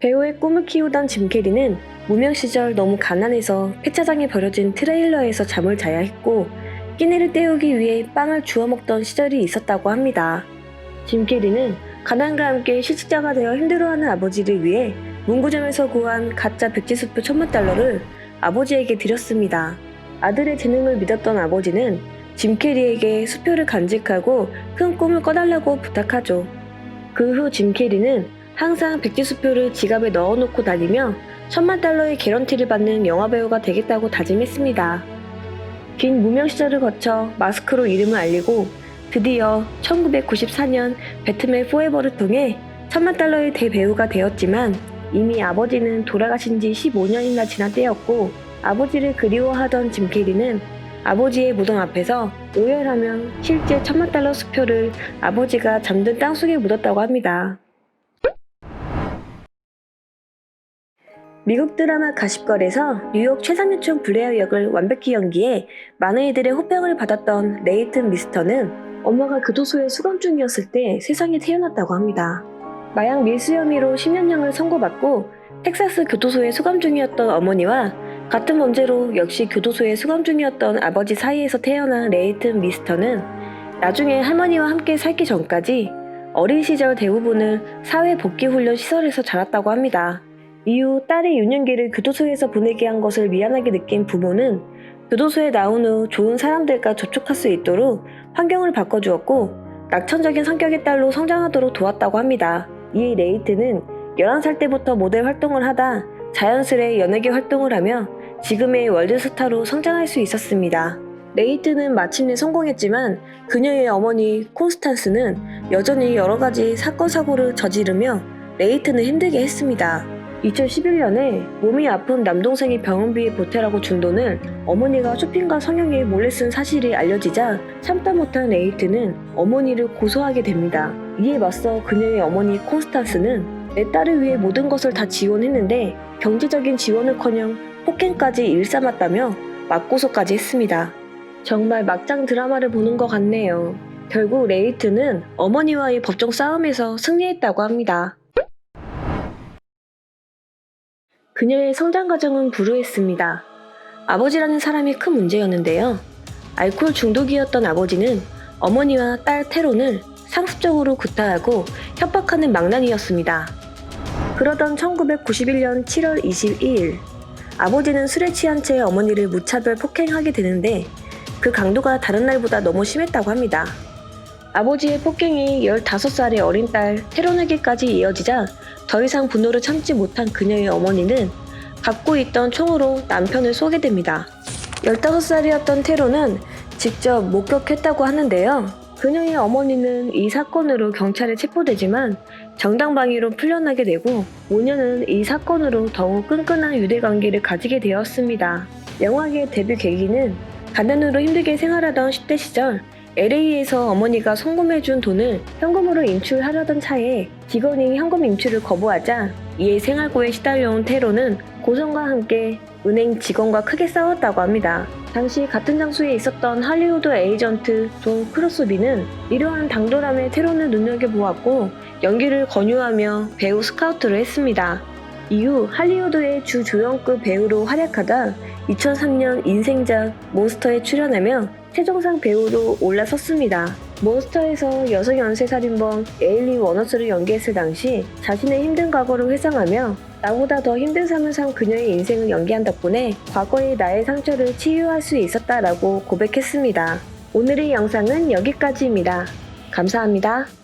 배우의 꿈을 키우던 짐 캐리는 무명 시절 너무 가난해서 폐차장에 버려진 트레일러에서 잠을 자야 했고 끼니를 때우기 위해 빵을 주워 먹던 시절이 있었다고 합니다. 짐 캐리는 가난과 함께 실직자가 되어 힘들어하는 아버지를 위해 문구점에서 구한 가짜 백지수표 천만 달러를 아버지에게 드렸습니다. 아들의 재능을 믿었던 아버지는 짐 캐리에게 수표를 간직하고 큰 꿈을 꺼달라고 부탁하죠. 그 후 짐 캐리는 항상 백지수표를 지갑에 넣어놓고 다니며 천만 달러의 개런티를 받는 영화배우가 되겠다고 다짐했습니다. 긴 무명 시절을 거쳐 마스크로 이름을 알리고 드디어 1994년 배트맨 포에버를 통해 천만 달러의 대배우가 되었지만 이미 아버지는 돌아가신 지 15년이나 지난 때였고 아버지를 그리워하던 짐 캐리는 아버지의 무덤 앞에서 오열하며 실제 천만 달러 수표를 아버지가 잠든 땅속에 묻었다고 합니다. 미국 드라마 가십걸에서 뉴욕 최상류층 블레어 역을 완벽히 연기해 많은 이들의 호평을 받았던 레이튼 미스터는 엄마가 교도소에 수감 중이었을 때 세상에 태어났다고 합니다. 마약 밀수 혐의로 10년형을 선고받고 텍사스 교도소에 수감 중이었던 어머니와 같은 범죄로 역시 교도소에 수감 중이었던 아버지 사이에서 태어난 레이튼 미스터는 나중에 할머니와 함께 살기 전까지 어린 시절 대부분을 사회 복귀 훈련 시설에서 자랐다고 합니다. 이후 딸의 유년기를 교도소에서 보내게 한 것을 미안하게 느낀 부모는 교도소에 나온 후 좋은 사람들과 접촉할 수 있도록 환경을 바꿔주었고 낙천적인 성격의 딸로 성장하도록 도왔다고 합니다. 이 레이트는 11살 때부터 모델 활동을 하다 자연스레 연예계 활동을 하며 지금의 월드스타로 성장할 수 있었습니다. 레이트는 마침내 성공했지만 그녀의 어머니 콘스탄스는 여전히 여러 가지 사건 사고를 저지르며 레이트는 힘들게 했습니다. 2011년에 몸이 아픈 남동생이 병원비에 보태라고 준 돈을 어머니가 쇼핑과 성형에 몰래 쓴 사실이 알려지자 참다 못한 레이트는 어머니를 고소하게 됩니다. 이에 맞서 그녀의 어머니 콘스탄스는 내 딸을 위해 모든 것을 다 지원했는데 경제적인 지원을커녕 폭행까지 일삼았다며 맞고소까지 했습니다. 정말 막장 드라마를 보는 것 같네요. 결국 레이트는 어머니와의 법정 싸움에서 승리했다고 합니다. 그녀의 성장 과정은 불우했습니다. 아버지라는 사람이 큰 문제였는데요. 알코올 중독이었던 아버지는 어머니와 딸 테론을 상습적으로 구타하고 협박하는 망난이었습니다. 그러던 1991년 7월 22일, 아버지는 술에 취한 채 어머니를 무차별 폭행하게 되는데 그 강도가 다른 날보다 너무 심했다고 합니다. 아버지의 폭행이 15살의 어린 딸 테론에게까지 이어지자 더 이상 분노를 참지 못한 그녀의 어머니는 갖고 있던 총으로 남편을 쏘게 됩니다. 15살이었던 테론은 직접 목격했다고 하는데요. 그녀의 어머니는 이 사건으로 경찰에 체포되지만 정당방위로 풀려나게 되고 5년은 이 사건으로 더욱 끈끈한 유대관계를 가지게 되었습니다. 영화계 데뷔 계기는 가난으로 힘들게 생활하던 10대 시절 LA에서 어머니가 송금해준 돈을 현금으로 인출하려던 차에 직원이 현금 인출을 거부하자 이에 생활고에 시달려온 테로는 고성과 함께 은행 직원과 크게 싸웠다고 합니다. 당시 같은 장소에 있었던 할리우드 에이전트 존 크로스비는 이러한 당돌함에 테론을 눈여겨보았고 연기를 권유하며 배우 스카우트를 했습니다. 이후 할리우드의 주 조연급 배우로 활약하다 2003년 인생작 몬스터에 출연하며 최정상 배우로 올라섰습니다. 몬스터에서 여성 연쇄살인범 에일리 워너스를 연기했을 당시 자신의 힘든 과거를 회상하며 나보다 더 힘든 삶을 산 그녀의 인생을 연기한 덕분에 과거의 나의 상처를 치유할 수 있었다라고 고백했습니다. 오늘의 영상은 여기까지입니다. 감사합니다.